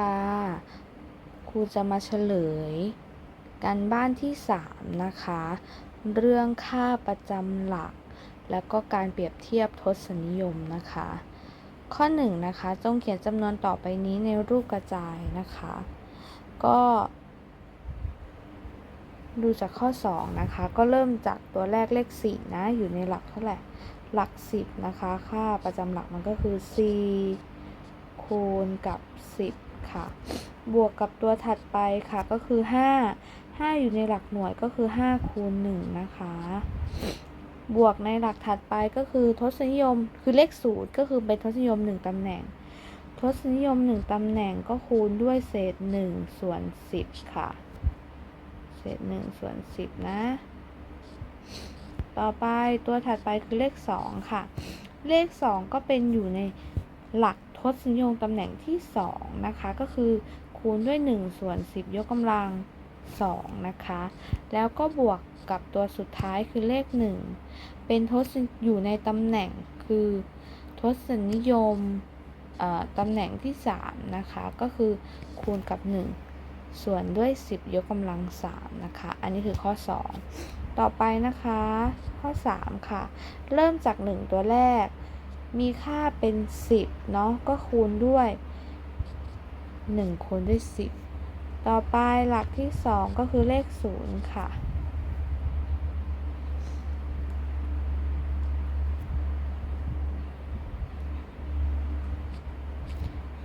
ค่ะครูจะมาเฉลย การบ้านที่ 3 นะคะ เรื่องค่าประจำหลัก แล้วก็การเปรียบเทียบทศนิยมนะคะ ข้อ 1 นะคะ จงเขียนจำนวนต่อไปนี้ในรูปกระจายนะคะ ก็ ดูจากข้อ 2 นะคะ ก็เริ่มจากตัวแรกเลข 4 นะ อยู่ในหลักเท่าไหร่ หลัก 10 นะคะ ค่าประจำหลักมันก็คือ 4 คูณกับ 10 ค่ะ บวกกับตัวถัดไปค่ะก็คือ 5 5 อยู่ในหลักหน่วยก็คือ 5 คูณ 1 นะคะ บวกในหลักถัดไปก็คือทศนิยมคือเลขศูนย์ก็คือเป็นทศนิยม 1ตำแหน่ง ทศนิยม 1ตำแหน่งก็คูณด้วยเศษ 1 ส่วน 10 ค่ะ เศษ 1 ส่วน 10 นะต่อไปตัวถัดไปคือเลข 2 ค่ะ เลข 2 ก็เป็นอยู่ในหลัก ทศนิยมตำแหน่งที่ 2 นะคะ ก็คือคูณด้วย 1 ส่วน 10 ยกกำลัง 2 นะคะ แล้วก็บวกกับตัวสุดท้ายคือเลข 1 เป็นทศอยู่ในตำแหน่งคือทศนิยมตำแหน่งที่ 3 นะคะ ก็คือคูณกับ 1 ส่วนด้วย 10 ยกกำลัง 3 นะคะ อันนี้คือข้อ 2 ต่อไปนะคะ ข้อ 3 ค่ะ เริ่มจาก 1 ตัวแรก มีค่าเป็น 10 เนาะก็คูณด้วย 1 คูณด้วย 10 ต่อไปหลักที่ 2 ก็คือเลข 0 ค่ะ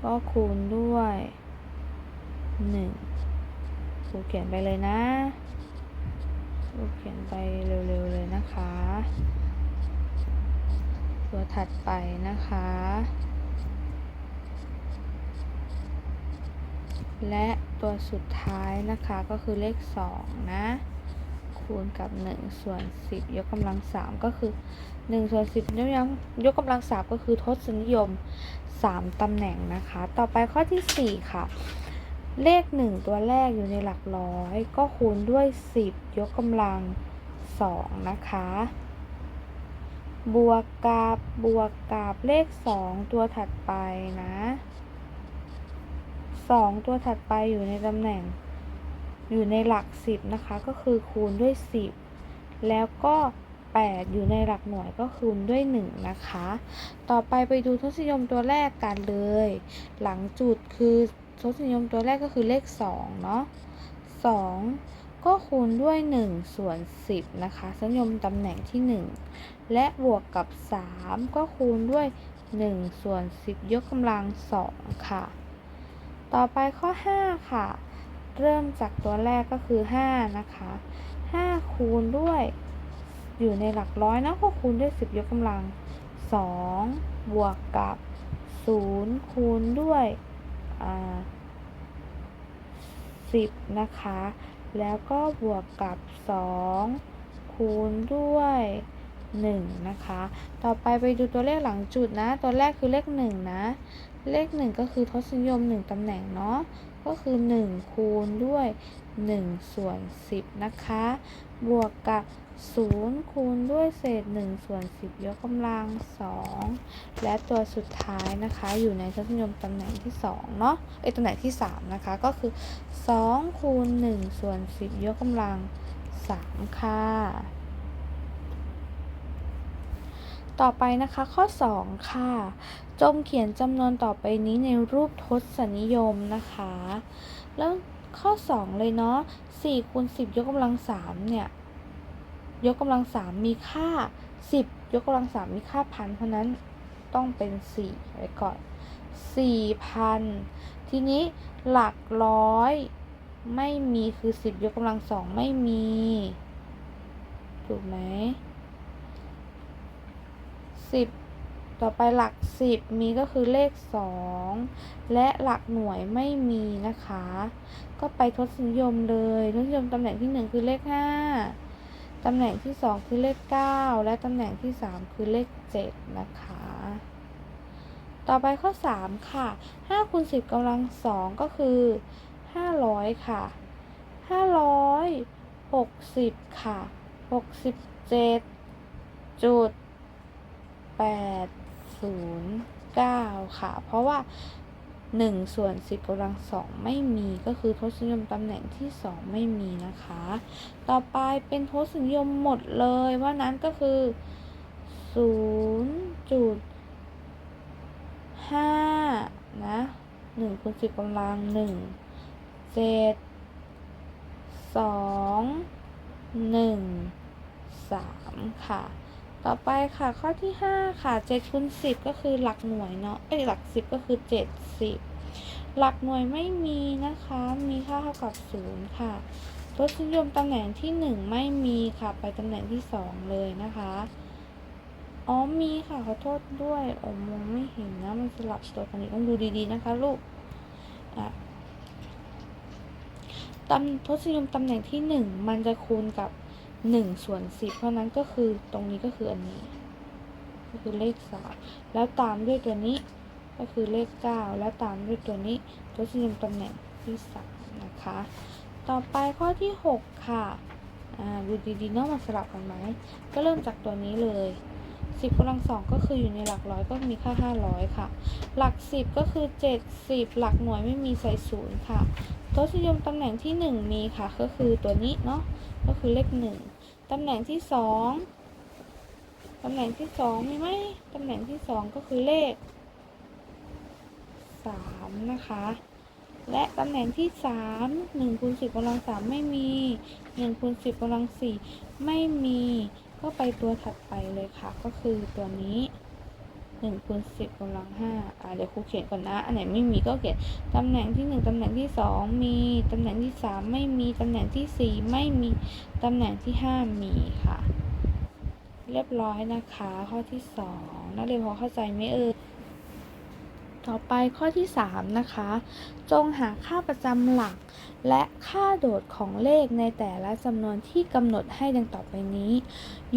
ก็คูณด้วย 1 ครูเขียนไปเลยนะครูเขียนไปเร็วๆเลยนะคะ ตัวถัดไปนะคะ และตัวสุดท้ายนะคะก็คือเลข 2 นะ คูณกับ 1 ส่วน 10 ยกกำลัง 3 ก็คือ 1 ส่วน 10 ยกกำลังยกกำลัง 3 ก็คือทศนิยม 3ตำแหน่งนะคะ ต่อไปข้อที่ 4 ค่ะ เลข 1 ตัวแรกอยู่ในหลักร้อย ก็คูณด้วย 10 ยกกำลัง 2 นะคะ บวกกับบวกกับเลข2ตัวถัดไปนะ2ตัวถัดไปอยู่ในตำแหน่ง อยู่ในหลัก10นะคะ ก็คือคูณด้วย10แล้วก็8อยู่ในหลักหน่วยก็คูณด้วย1นะคะ ต่อไปไปดูทศนิยมตัวแรกกันเลย หลังจุดคือทศนิยมตัวแรกก็คือเลข2เนาะ2 ก็คูณด้วย 1 ส่วน 10 นะคะทศนิยมตำแหน่งที่ 1 และบวกกับ 3 ก็คูณด้วย 1 ส่วน 10 ยกกำลัง 2 ค่ะ ต่อไปข้อ 5 ค่ะ เริ่มจากตัวแรกก็คือ 5 นะคะ 5 คูณด้วย อยู่ในหลักร้อยนะก็คูณด้วย 10 ยกกำลัง 2 บวกกับ 0 คูณด้วย 10 นะคะ แล้วก็บวกกับ 2 คูณด้วย 1 นะคะ ต่อไปไปดูตัวเลขหลังจุดนะ ตัวแรกคือเลข 1 นะ เลข 1 ก็คือทศนิยม 1 ตำแหน่งเนาะ ก็คือ 1 คูณด้วย 1 ส่วน 10 นะคะ บวกกับ 0 คูณด้วยเศษ 1 ส่วน 10 ยกกำลัง 2 และตัวสุดท้ายนะคะอยู่ในทศนิยมตำแหน่งที่ 2 เนาะเอ้ยตำแหน่งที่ 3 นะคะ ก็คือ 2 คูณ 1 ส่วน 10 ยกกำลัง 3 ค่ะ ต่อไปนะคะข้อ 2 ค่ะ จงเขียนจำนวนต่อไปนี้ในรูปทศนิยมนะคะ แล้วข้อ 2 เลยเนาะ4คูณ10 ยกกำลัง3เนี่ย ยกกำลัง 3 มีค่า 10 ยกกำลัง 3 มีค่าพันเพราะนั้นต้องเป็น 4 ไว้ก่อน 4,000 ทีนี้หลักร้อยไม่มีคือ 10 ยกกำลัง2ไม่มี ถูกไหม 10ต่อไปหลัก10มีก็คือเลข2และหลักหน่วยไม่มีนะคะ ก็ไปทศนิยมเลยทศนิยมตำแหน่งที่1คือเลข5ตำแหน่งที่2คือเลข9และตำแหน่งที่3คือเลข7นะคะ ต่อไปข้อ3ค่ะ5คูณ10กำลัง2ก็คือ500ค่ะ560ค่ะ67จุด 809 ค่ะ เพราะว่า 1 ส่วน 10กำลังสองไม่มีก็คือทศนิยมตำแหน่งที่ 2 ไม่มีนะคะ ต่อไปเป็นทศนิยมหมดเลยว่านั้นก็คือ 0.5 นะ1คูณ10กำลัง 1 7 2 1 3 ค่ะ ต่อไปค่ะข้อที่ 5 ค่ะ7คูณ10 ก็คือหลักหน่วยเนาะเอ้ยหลัก 10 ก็คือ 70 หลักหน่วยไม่มีนะคะ มีค่าเท่ากับ 0 ค่ะทศนิยมตำแหน่งที่ 1 ไม่มีค่ะ ไปตำแหน่งที่ 2 เลยนะคะอ๋อมีค่ะขอโทษด้วยอ๋อมองไม่เห็นนะมันสลับตัวกันอีกต้องดูดีๆนะคะลูกอะตำทศนิยมตำแหน่งที่ 1 มันจะคูณกับ 1ส่วน10 เพราะนั้นก็คือตรงนี้ก็คืออันนี้ ก็คือเลข 3 แล้วตามด้วยตัวนี้ก็คือเลข 9 แล้วตามด้วยตัวนี้ทศนิยมตำแหน่งที่3นะคะ ต่อไปข้อที่ 6 ค่ะอ่าดูดีๆเนาะมันสลับกันไหมก็เริ่มจากตัวนี้เลย10กำลังสองก็คืออยู่ในหลักร้อยก็มีค่า500ค่ะ หลัก10ก็คือ70หลักหน่วยไม่มีใส่ศูนย์ค่ะ ทศนิยมตำแหน่งที่ 1 มีค่ะ ก็คือตัวนี้เนาะ ก็คือเลข 1ตำแหน่งที่ 2ตำแหน่งที่ 2 มีไหมตำแหน่งที่ 2 ก็คือเลข 3 นะคะ และตำแหน่งที่ 3 1คูณ10กำลัง3ไม่มี1คูณ10กำลัง4ไม่มี ก็ไปตัวถัดไปเลยค่ะ ก็คือตัวนี้ 1คูณ10กำลัง5อ่าเดี๋ยวครูเขียนก่อนนะ อันไหนไม่มีก็เขียนตำแหน่งที่1ตำแหน่งที่2มีตำแหน่งที่3ไม่มีตำแหน่งที่4ไม่มีตำแหน่งที่5มีค่ะ เรียบร้อยนะคะ ข้อที่2นักเรียนพอเข้าใจไหมเอ่ยต่อไปข้อที่ 3 นะคะ จงหาค่าประจำหลัก และค่าโดดของเลขในแต่ละจำนวนที่กำหนดให้ดังต่อไปนี้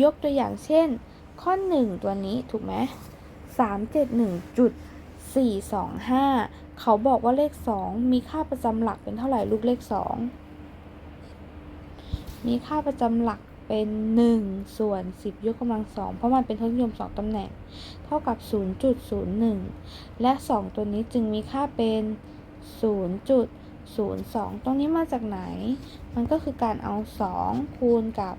ยกตัวอย่างเช่น ข้อ 1 ตัวนี้ถูกไหม 371.425 เขาบอกว่าเลข 2 มีค่าประจำหลักเป็นเท่าไหร่ลูกเลข 2 มีค่าประจำหลักเป็น 1 ส่วน 10 ยกกำลัง 2 เพราะมันเป็นทศนิยม 2 ตำแหน่ง เท่ากับ 0.01 และ 2 ตัวนี้จึงมีค่าเป็น 0.02 ตรงนี้มาจากไหน มันก็คือการเอา 2 คูณกับ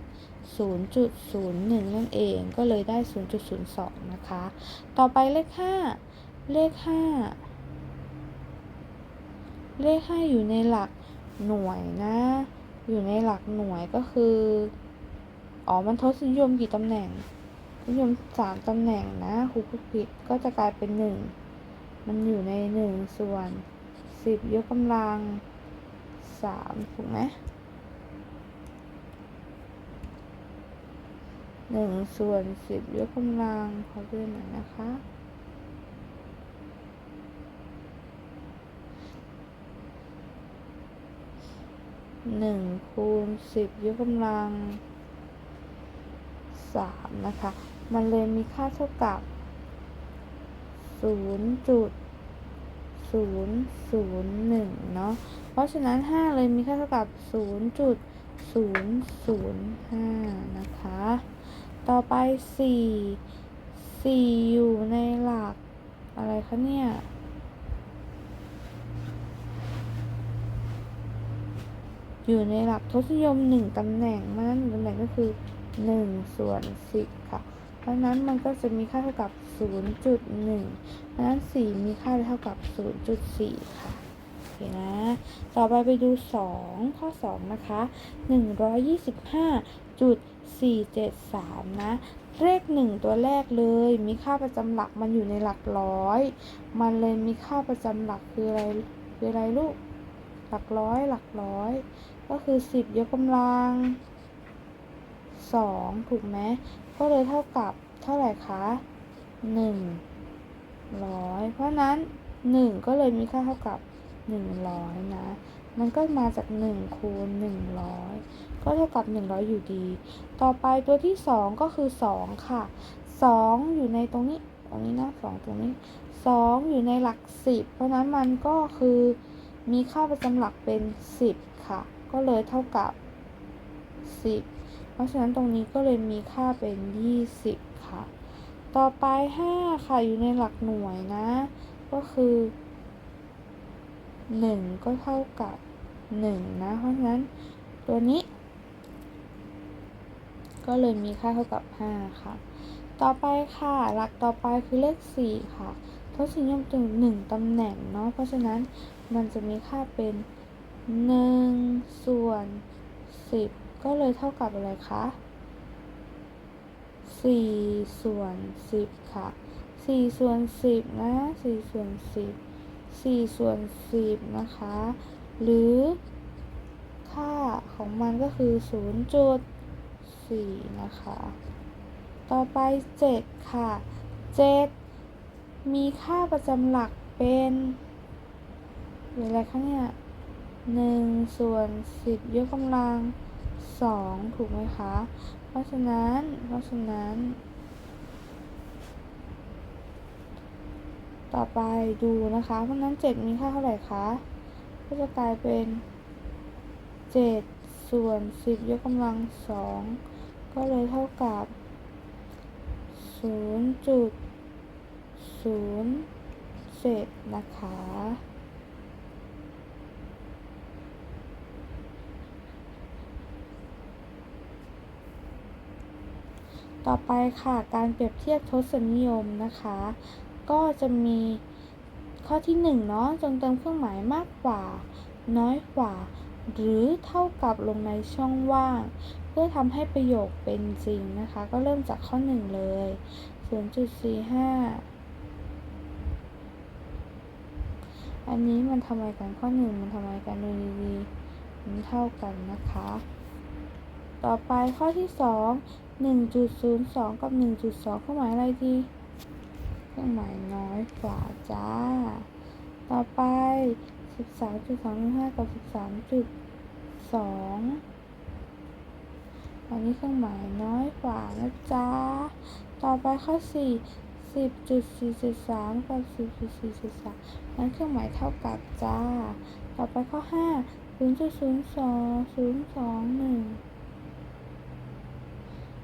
0.01 นั่นเองก็เลยได้ 0.02 นะคะ ต่อไปเลข 5 เลข 5 เลข 5 อยู่ในหลักหน่วยนะ อยู่ในหลักหน่วยก็คือ อ๋อ มันทศนิยมกี่ตำแหน่งนิยม3ตำแหน่งนะครูพูดผิดก็จะกลายเป็น1มันอยู่ใน1ส่วน10ยกกำลัง3ถูกไหม หนึ่งส่วนสิบยกกำลังขอดูหน่อยนะคะหนึ่งคูณสิบยกกำลังสามนะคะ มันเลยมีค่าเท่ากับศูนย์จุดศูนย์ศูนย์หนึ่งเนาะ เพราะฉะนั้นห้าเลยมีค่าเท่ากับศูนย์จุดศูนย์ศูนย์ห้านะคะ ต่อไปสี่สี่อยู่ในหลัก อะไรคะเนี่ยอยู่ในหลักทศนิยมหนึ่งตำแหน่งมันนั้นตำแหน่งก็คือหนึ่งส่วนสิบค่ะ เพราะนั้นมันก็จะมีค่าเท่ากับศูนย์จุดหนึ่งเพราะนั้นสี่มีค่าเท่ากับศูนย์จุดสี่ค่ะ นะ ต่อไปไปดูสองข้อสองนะคะหนึ่งร้อยยี่สิบห้าจุดสี่เจ็ดสามนะ เลขหนึ่งตัวแรกเลย มีค่าประจำหลักมันอยู่ในหลักร้อย มันเลยมีค่าประจำหลักคืออะไรคืออะไรลูก หลักร้อย หลักร้อย ก็คือสิบยกกำลังสองถูกไหม ก็เลยเท่ากับเท่าไหร่คะหนึ่งร้อยเพราะนั้นหนึ่งก็เลยมีค่าเท่ากับ หนึ่งร้อยนะ มันก็มาจากหนึ่งคูณหนึ่งร้อยก็เท่ากับหนึ่งร้อยอยู่ดี ต่อไปตัวที่สองก็คือสองค่ะสองอยู่ในตรงนี้ ตรงนี้นะสองตรงนี้สองอยู่ในหลักสิบเพราะนั้นมันก็คือมีค่าประจำหลักเป็นสิบค่ะ ก็เลยเท่ากับสิบเพราะฉะนั้นตรงนี้ก็เลยมีค่าเป็นยี่สิบค่ะ ต่อไปห้าค่ะ อยู่ในหลักหน่วยนะ ก็คือ 1 ก็เท่ากับ 1 นะ เพราะฉะนั้นตัวนี้ ก็เลยมีค่าเท่ากับ 5 ค่ะ ต่อไปค่ะหลักต่อไปคือเลข 4 ค่ะทศนิยมถึง1ตำแหน่งเนาะเพราะฉะนั้นมันจะมีค่าเป็น 1 ส่วน 10 ก็เลยเท่ากับอะไรคะ4ส่วน 10 ค่ะ4ส่วน 10 นะ4ส่วน 10 4 ส่วน 10 นะคะ หรือค่าของมันก็คือ 0.4 นะคะ ต่อไป 7 ค่ะ 7 มีค่าประจำหลักเป็นอะไรคะเนี่ย1ส่วน10ยกกำลัง2ถูกไหมคะ เพราะฉะนั้น เพราะฉะนั้น ต่อไปดูนะคะ เพราะฉะนั้น 7 มีค่าเท่าไหร่คะ ก็จะกลายเป็น 7 ส่วน 10 ยกกำลัง 2 ก็เลยเท่ากับ 0.07นะคะต่อไปค่ะ การเปรียบเทียบทศนิยมนะคะ ก็จะมีข้อที่1เนาะจงเติมเครื่องหมายมากกว่า น้อยกว่า หรือเท่ากับลงในช่องว่าง เพื่อทำให้ประโยคเป็นจริงนะคะ ก็เริ่มจากข้อ 1 เลย 0.45 อันนี้มันทำไมกันข้อ 1 มันทำไมกันดูดีๆมันเท่ากันนะคะ ต่อไปข้อที่ 2 1.02 กับ 1.2 เครื่องหมายอะไรดี เครื่องหมายน้อยกว่าจ้า ต่อไป 13.25 กับ 13.2 อันนี้เครื่องหมายน้อยกว่านะจ๊ะ ต่อไปข้อ 4 10.4.3 กับ 10.4.3 นั้นเครื่องหมายเท่ากับจ้า ต่อไปข้อ 5 0.02 021 เ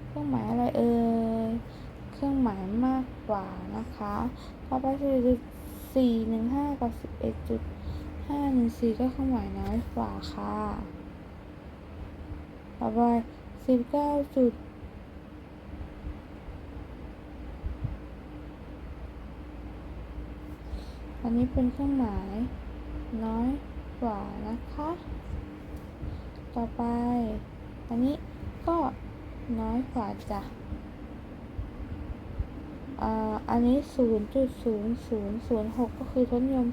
ครื่องหมายอะไรเอ่ย เครื่องหมายมากกว่านะคะต่อไป4.415กับ11.514ก็เครื่องหมายน้อยกว่าค่ะ ต่อไป19จุดอันนี้เป็นเครื่องหมายน้อยกว่านะคะ ต่อไป อันนี้ก็น้อยกว่าจ้ะ อันนี้ 0.0006 ก็คือทศนิยม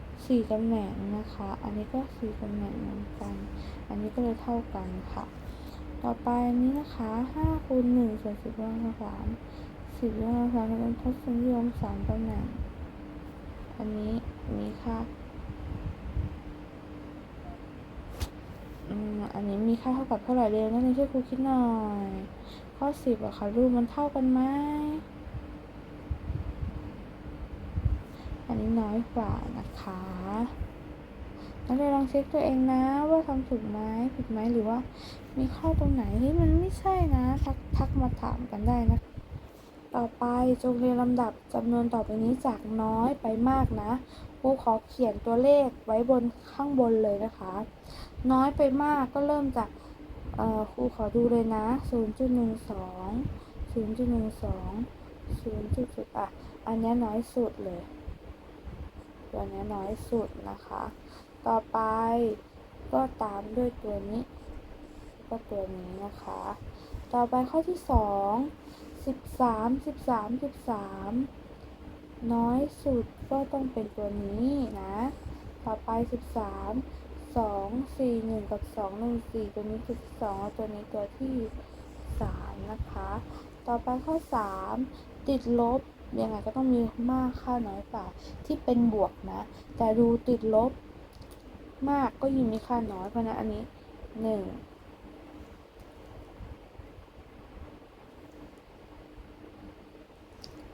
4ตำแหน่งนะคะ อันนี้ก็4ตำแหน่งเหมือนกัน อันนี้ก็เลยเท่ากันค่ะ ต่อไปอันนี้นะคะ5คูณ1ส่วน10ยกกำลัง3 10ยกกำลัง3เป็นทศนิยม3ตำแหน่ง อันนี้มีค่าอืมอันนี้มีค่าเท่ากับเท่าไหร่เร็วนั่นเองช่วยครูคิดหน่อย ข้อสิบอะค่ะรูปมันเท่ากันไหม อันนี้น้อยกว่านะคะนักเรียนลองเช็คตัวเองนะว่าทำถูกไหมผิดไหมหรือว่า มีข้อตรงไหนที่มันไม่ใช่นะทักทักมาถามกันได้นะ ต่อไปจงเรียงลำดับจำนวนต่อไปนี้จากน้อยไปมากนะครูขอเขียนตัวเลขไว้บนข้างบนเลยนะคะ น้อยไปมากก็เริ่มจากครูขอดูเลยนะ 0.12 0.12 0.10อะ อันนี้น้อยสุดเลย ตัวนี้น้อยสุดนะคะ ต่อไปก็ตามด้วยตัวนี้ก็ตัวนี้นะคะ ต่อไปข้อที่สองสิบสามสิบสามสิบสามน้อยสุดก็ต้องเป็นตัวนี้นะ ต่อไปสิบสามสองสี่หนึ่งกับสองหนึ่งสี่ตัวนี้คือสองแล้วตัวนี้ตัวที่สามนะคะ ต่อไปข้อสามติดลบ ยังไงก็ต้องมีมากค่าน้อยกว่าที่เป็นบวกนะ แต่ดูติดลบ มากก็ยิ่งมีค่าน้อยเพราะฉะอันนี้หนึ่ง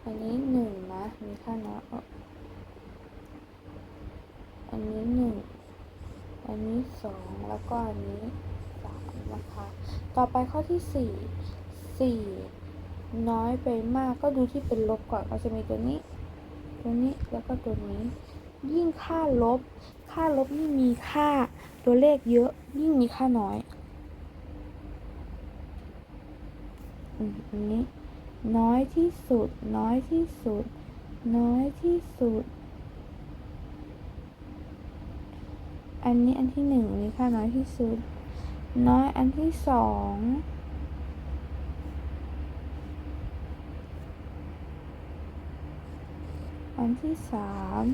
อันนี้หนึ่งนะ มีค่าน้อยอันนี้หนึ่งอันนี้สองแล้วก็อันนี้สามนะคะ ต่อไปข้อที่สี่สี่ น้อยไปมากก็ดูที่เป็นลบก่อนก็จะมีตัวนี้ ตัวนี้แล้วก็ตัวนี้ ยิ่งค่าลบ ค่าลบยิ่งมีค่าตัวเลขเยอะ ยิ่งมีค่าน้อยอันนี้ น้อยที่สุด น้อยที่สุด น้อยที่สุด อันนี้อันที่หนึ่งมีค่าน้อยที่สุด น้อยอันที่สอง อันที่สาม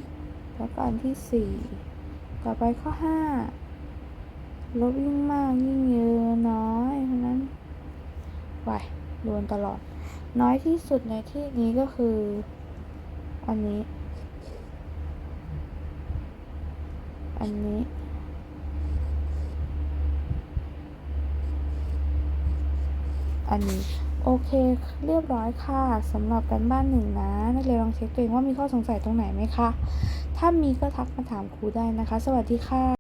แล้วก็อันที่สี่ต่อไปข้อห้าลบยิ่งมากยิ่งเยอะน้อยเพราะนั้นไว้รวนตลอด น้อยที่สุดในที่นี้ก็คือ อันนี้ อันนี้ อันนี้ โอเคเรียบร้อยค่ะสำหรับการบ้านหนึ่งนะ นักเรียนลองเช็คตัวเองว่ามีข้อสงสัยตรงไหนไหมคะ ถ้ามีก็ทักมาถามครูได้นะคะ สวัสดีค่ะ